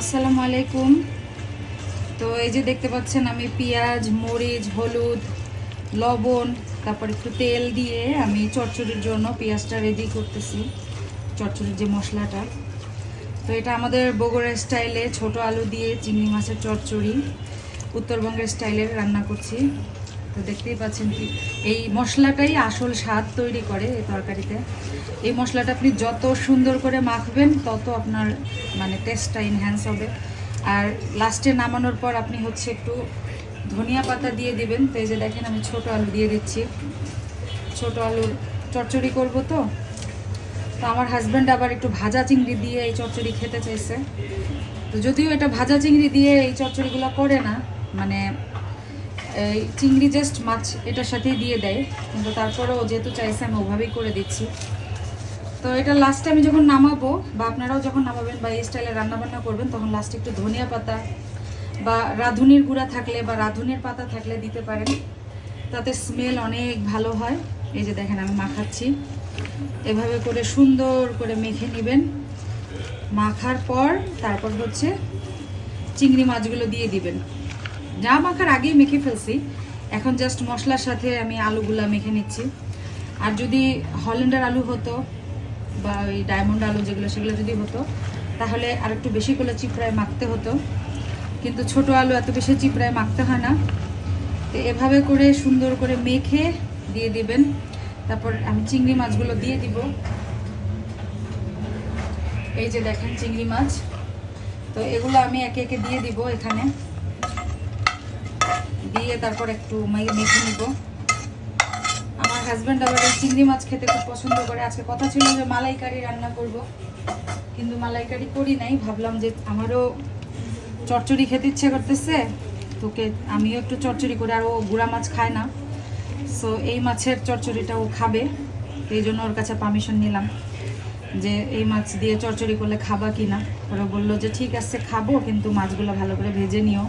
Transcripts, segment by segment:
আসসালামু আলাইকুম। তো এই যে দেখতে পাচ্ছেন আমি পেঁয়াজ, মরিচ, হলুদ, লবণ, তারপর একটু তেল দিয়ে আমি চচ্চড়ির জন্য পেঁয়াজটা রেডি করতেছি, চচ্চড়ির যে মশলাটা। তো এটা আমাদের বগুড়া স্টাইলে ছোট আলু দিয়ে চিংড়ি মাছের চচ্চড়ি, উত্তরবঙ্গের স্টাইলের রান্না করছি। তো দেখতেই পাচ্ছেন কি, এই মশলাটাই আসল স্বাদ তৈরি করে এই তরকারিতে। এই মশলাটা আপনি যত সুন্দর করে মাখবেন, তত আপনার মানে টেস্টটা এনহ্যান্স হবে। আর লাস্টে নামানোর পর আপনি হচ্ছে একটু ধনিয়া পাতা দিয়ে দিবেন। তো এই যে দেখেন আমি ছোট আলু দিয়ে দিচ্ছি। ছোট আলুর চচ্চড়ি করব তো। তো আমার হাজব্যান্ড আবার একটু ভাজা চিংড়ি দিয়ে এই চচ্চড়ি খেতে চাইছে। তো যদিও এটা ভাজা চিংড়ি দিয়ে এই চচ্চড়িগুলো করে না মানে এই চিংড়ি জাস্ট মাছ এটার সাথেই দিয়ে দেয়। কিন্তু তারপরেও যেহেতু চাইছে, আমি ওভাবেই করে দিচ্ছি। তো এটা লাস্টে আমি যখন নামাবো, বা আপনারাও যখন নামাবেন বা এই স্টাইলে রান্নাবান্না করবেন, তখন লাস্টে একটু ধনিয়া পাতা বা রাঁধুনির গুঁড়া থাকলে বা রাঁধুনির পাতা থাকলে দিতে পারেন। তাতে স্মেল অনেক ভালো হয়। এই যে দেখেন, আমি মাখাচ্ছি। এভাবে করে সুন্দর করে মেখে নেবেন। মাখার পর তারপর হচ্ছে চিংড়ি মাছগুলো দিয়ে দিবেন। যা মাখার আগেই মেখে ফেলছি। এখন জাস্ট মশলার সাথে আমি আলুগুলা মেখে নিচ্ছি। আর যদি হল্যান্ডার আলু হতো বা ওই ডায়মন্ড আলু যেগুলো, সেগুলো যদি হতো, তাহলে আর একটু বেশি করে চিপড়ায় মাখতে হতো। কিন্তু ছোট আলু এত বেশি চিপড়ায় মাখতে হয় না। তো এভাবে করে সুন্দর করে মেখে দিয়ে দিবেন। তারপর আমি চিংড়ি মাছগুলো দিয়ে দিব। এই যে দেখেন চিংড়ি মাছ। তো এগুলো আমি একে একে দিয়ে দিব এখানে। দিয়ে তারপর একটু মেখে নিব। আমার হাজব্যান্ড আবার চিংড়ি মাছ খেতে খুব পছন্দ করে। আজকে কথা ছিল যে মালাইকারি রান্না করব। কিন্তু মালাইকারি করি নাই, ভাবলাম যে আমারও চচ্চড়ি খেতে ইচ্ছে করতেছে, তোকে আমিও একটু চচ্চড়ি করে, আর ও গুড়া মাছ খায় না। সো এই মাছের চচ্চড়িটা ও খাবে, এই জন্য ওর কাছে পারমিশন নিলাম যে এই মাছ দিয়ে চচ্চড়ি করলে খাবা কি না ওরা বলল যে, ঠিক আছে, খাব, কিন্তু মাছগুলো ভালো করে ভেজে নিও।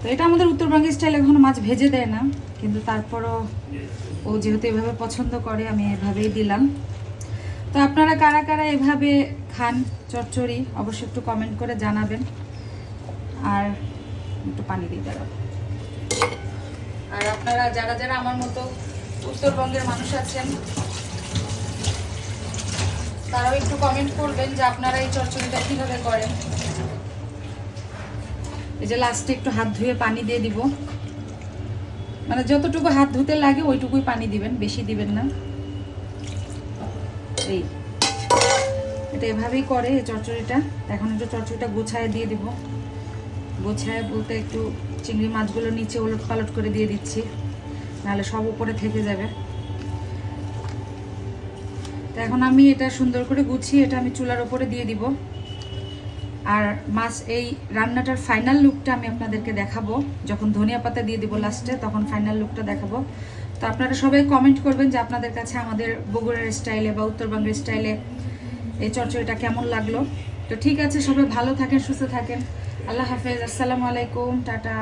তো এটা আমাদের উত্তরবঙ্গের স্টাইল এখন মাছ ভেজে দেয় না, কিন্তু তারপরও ও যেহেতু এভাবে পছন্দ করে, আমি এভাবেই দিলাম। তো আপনারা কারা কারা এভাবে খান চচ্চড়ি, অবশ্যই একটু কমেন্ট করে জানাবেন। আর একটু পানি দিয়ে দেবেন। আর আপনারা যারা যারা আমার মতো উত্তরবঙ্গের মানুষ আছেন, তারাও একটু কমেন্ট করবেন যে আপনারা এই চচ্চড়িটা কীভাবে করেন। এই যে লাস্টে একটু হাত ধুয়ে পানি দিয়ে দিব। মানে যতটুকু হাত ধুতে লাগে ওইটুকুই পানি দিবেন, বেশি দিবেন না। এই। এটা এভাবেই করে এই চচ্চড়িটা। এখন একটু চচ্চড়িটা গোছায় দিয়ে দিব। গোছায় বলতে একটু চিংড়ি মাছগুলো নিচে ওলট পালট করে দিয়ে দিচ্ছি। নাহলে সব উপরে থেকে যাবে। তো এখন আমি এটা সুন্দর করে গুছিয়ে এটা আমি চুলার উপরে দিয়ে দিব। আর মাছ এই রান্নাটার ফাইনাল লুকটা আমি আপনাদেরকে দেখাবো। যখন ধনিয়া পাতা দিয়ে দিব লাস্টে তখন ফাইনাল লুকটা দেখাবো। তো আপনারা সবাই কমেন্ট করবেন যে আপনাদের কাছে আমাদের বগুড়ার স্টাইলে বা উত্তরবঙ্গের স্টাইলে এই চচ্চড়িটা কেমন লাগল। তো ঠিক আছে, সবাই ভালো থাকেন, সুস্থ থাকেন। আল্লাহ হাফেজ, আসসালামু আলাইকুম, টাটা।